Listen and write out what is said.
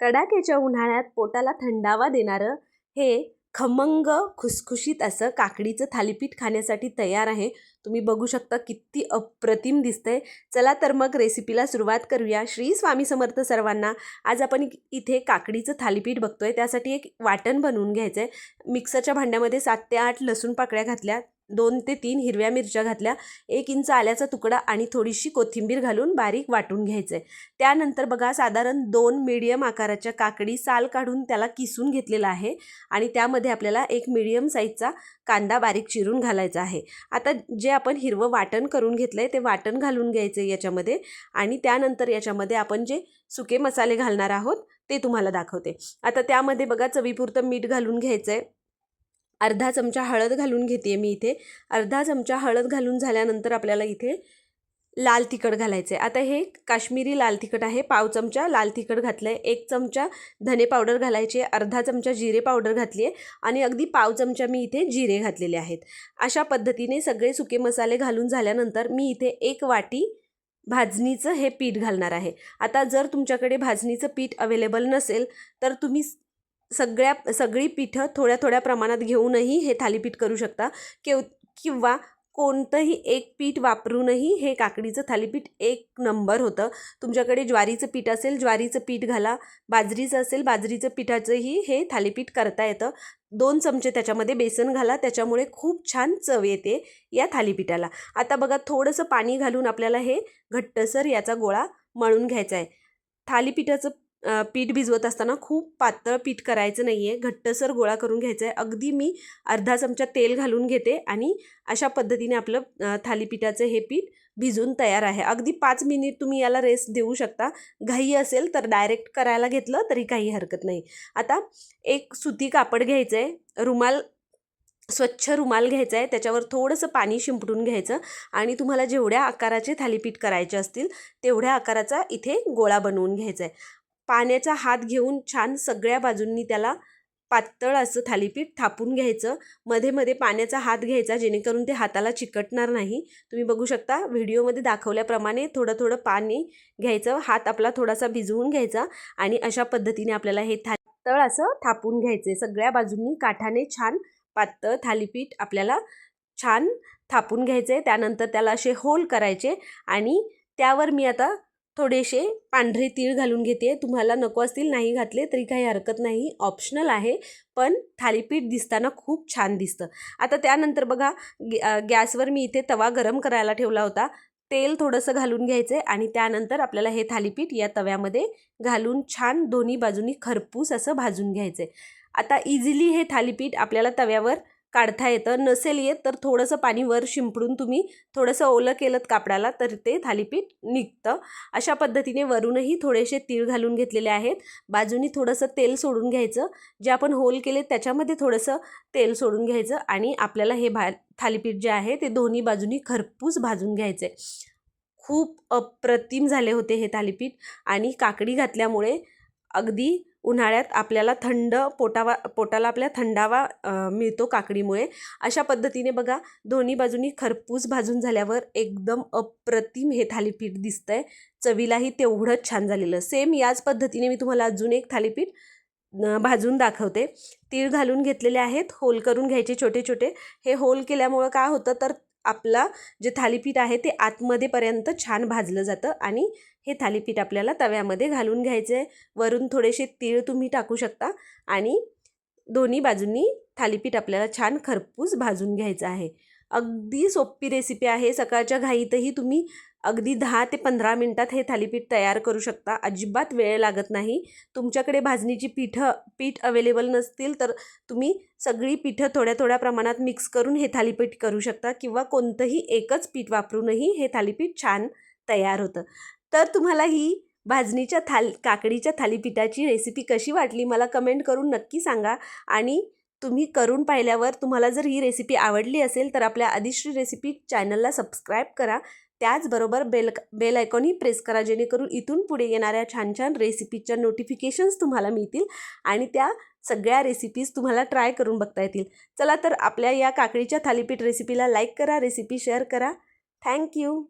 कडाक्याच्या उन्हाळ्यात पोटाला थंडावा देणारं हे खमंग खुसखुशीत असं काकडीचं थालीपीठ खाण्यासाठी तयार आहे. तुम्ही बघू शकता किती अप्रतिम दिसतंय. चला तर मग रेसिपीला सुरुवात करूया. श्री स्वामी समर्थ सर्वांना आज आपण इ- इथे काकडीचं थालीपीठ बघतोय. त्यासाठी एक वाटण बनवून घ्यायचं आहे मिक्सरच्या भांड्यामध्ये सात ते आठ लसूण पाकळ्या घातल्या. दोन ते तीन हिरव्या मिरच्या घातल्या. एक इंच आल्याचा तुकडा आणि थोडीशी कोथिंबीर घालून बारीक वाटून घ्यायचं. आहे त्यानंतर बघा साधारण दोन मीडियम आकाराच्या काकडी साल काढून त्याला किसून घेतलेला आहे आणि त्यामध्ये आपल्याला एक मीडियम साईजचा कांदा बारीक चिरून घालायचा आहे. आता जे आपण हिरवं वाटण करून घेतलं आहे ते वाटण घालून घ्यायचं आहे याच्यामध्ये आणि त्यानंतर याच्यामध्ये आपण जे सुके मसाले घालणार आहोत ते तुम्हाला दाखवते. आता त्यामध्ये बघा चवीपुरतं मीठ घालून घ्यायचं आहे अर्धा चमचा हळद घालून घेते मी इथे. अर्धा चमचा हळद घालून झाल्यानंतर आपल्याला इथे लाल तिखट घालायचं आहे आता हे काश्मीरी लाल तिखट आहे. पाव चमचा लाल तिखट घातलं आहे एक चमचा धने पावडर घालायचे अर्धा चमचा जिरे पावडर घातली आहे आणि अगदी पाव चमचा मी इथे जिरे घातलेले आहेत. अशा पद्धतीने सगळे सुके मसाले घालून झाल्यानंतर मी इथे एक वाटी भाजणीचं हे पीठ घालणार आहे. आता जर तुमच्याकडे भाजणीचं पीठ अवेलेबल नसेल तर तुम्ही सगळ्या सगळी पीठं थोड्या थोड्या प्रमाणात घेऊनही हे थालीपीठ करू शकता. किव किंवा कोणतंही एक पीठ वापरूनही हे काकडीचं थालीपीठ एक नंबर होतं. तुमच्याकडे ज्वारीचं पीठ असेल ज्वारीचं पीठ घाला. बाजरीचं असेल बाजरीचं पिठाचंही हे थालीपीठ करता येतं. दोन चमचे त्याच्यामध्ये बेसन घाला त्याच्यामुळे खूप छान चव येते या थालीपीठाला. आता बघा थोडंसं पाणी घालून आपल्याला हे घट्टसर याचा गोळा मळून घ्यायचा आहे. थालीपीठाचं पीठ भिजवत असताना खूप पातळ पीठ करायचं नाही आहे घट्टसर गोळा करून घ्यायचं आहे अगदी मी अर्धा चमचा तेल घालून घेते आणि अशा पद्धतीने आपलं थालीपीठाचं हे पीठ भिजून तयार आहे. अगदी पाच मिनिट तुम्ही याला रेस्ट देऊ शकता. घाई असेल तर डायरेक्ट करायला घेतलं तरी काही हरकत नाही. आता एक सुती कापड घ्यायचं आहे रुमाल स्वच्छ रुमाल घ्यायचा आहे त्याच्यावर थोडंसं पाणी शिंपडून घ्यायचं आणि तुम्हाला जेवढ्या आकाराचे थालीपीठ करायचे असतील तेवढ्या आकाराचा इथे गोळा बनवून घ्यायचा आहे पाण्याचा हात घेऊन छान सगळ्या बाजूंनी त्याला पातळ असं थालीपीठ थापून घ्यायचं. मध्ये मध्ये पाण्याचा हात घ्यायचा जेणेकरून ते हाताला चिकटणार नाही. तुम्ही बघू शकता व्हिडिओमध्ये दाखवल्याप्रमाणे थोडं थोडं पाणी घ्यायचं हात आपला थोडासा भिजवून घ्यायचा आणि अशा पद्धतीने आपल्याला हे पातळ असं थापून घ्यायचे सगळ्या बाजूंनी काठाने छान पातळ थालीपीठ आपल्याला छान थापून घ्यायचे त्यानंतर त्याला असे होल करायचे आणि त्यावर मी आता थोडेसे पांढरे तीळ घालून घेते. तुम्हाला नको असतील नाही घातले तरी काही हरकत नाही. ऑप्शनल आहे पण थालीपीठ दिसताना खूप छान दिसतं. आता त्यानंतर बघा गॅसवर मी इथे तवा गरम करायला ठेवला होता. तेल थोडंसं घालून घ्यायचं आहे आणि त्यानंतर आपल्याला हे थालीपीठ या तव्यामध्ये घालून छान दोन्ही बाजूनी खरपूस असं भाजून घ्यायचं आहे आता इझिली हे थालीपीठ आपल्याला तव्यावर काढता येतं. नसेल येत तर थोडंसं पाणी वर शिंपडून तुम्ही थोडंसं ओलं केलं कापडाला तर ते थालीपीठ निघतं. अशा पद्धतीने वरूनही थोडेसे तीळ घालून घेतलेले आहेत. बाजूनी थोडंसं तेल सोडून घ्यायचं. जे आपण होल केले त्याच्यामध्ये थोडंसं तेल सोडून घ्यायचं आणि आपल्याला हे भा थालीपीठ जे आहे ते दोन्ही बाजूनी खरपूस भाजून घ्यायचे. खूप अप्रतिम झाले होते हे थालीपीठ आणि काकडी घातल्यामुळे अगदी उन्हाळ्यात आपल्याला थंड पोटावा पोटाला आपल्या थंडावा मिळतो काकडीमुळे. अशा पद्धतीने बघा दोन्ही बाजूनी खरपूस भाजून झाल्यावर एकदम अप्रतिम हे थालीपीठ दिसतं आहे चवीलाही तेवढंच छान झालेलं. सेम याच पद्धतीने मी तुम्हाला अजून एक थालीपीठ भाजून दाखवते. तीळ घालून घेतलेले आहेत. होल करून घ्यायचे छोटे छोटे हे होल केल्यामुळं काय होतं? तर आपला जे थालीपीठ आहे ते आतमध्येपर्यंत छान भाजलं जातं आणि हे थालीपीठ आपल्याला तव्यामध्ये घालून घ्यायचं आहे. वरून थोडेसे तीळ तुम्ही टाकू शकता आणि दोन्ही बाजूंनी थालीपीठ आपल्याला छान खरपूस भाजून घ्यायचं आहे. अगदी सोपी रेसिपी आहे. सकाळच्या घाईतही तुम्ही अगदी दहा ते पंधरा मिनटात हे थालीपीठ तयार करू शकता. अजिबात वेळ लागत नाही. तुमच्याकडे भाजणीची पिठं पीठ अवेलेबल नसतील तर तुम्ही सगळी पिठं थोड्या थोड्या प्रमाणात मिक्स करून हे थालीपीठ करू शकता किंवा कोणतंही एकच पीठ वापरूनही हे थालीपीठ छान तयार होतं. तर तुम्हाला ही भाजणीच्या थाल काकडीच्या थालीपीठाची रेसिपी कशी वाटली मला कमेंट करून नक्की सांगा. आणि तुम्ही करून पाहिल्यावर तुम्हाला जर ही रेसिपी आवडली असेल तर आपल्या आदिश्री रेसिपी चॅनलला सबस्क्राईब करा. त्याचबरोबर बेल बेल आयकॉनही प्रेस करा जेणेकरून इथून पुढे येणाऱ्या छान छान रेसिपीच्या नोटिफिकेशन्स तुम्हाला मिळतील आणि त्या सगळ्या रेसिपीज तुम्हाला ट्राय करून बघता येतील. चला तर आपल्या या काकडीच्या थालीपीठ रेसिपीला लाईक करा रेसिपी शेअर करा. थँक्यू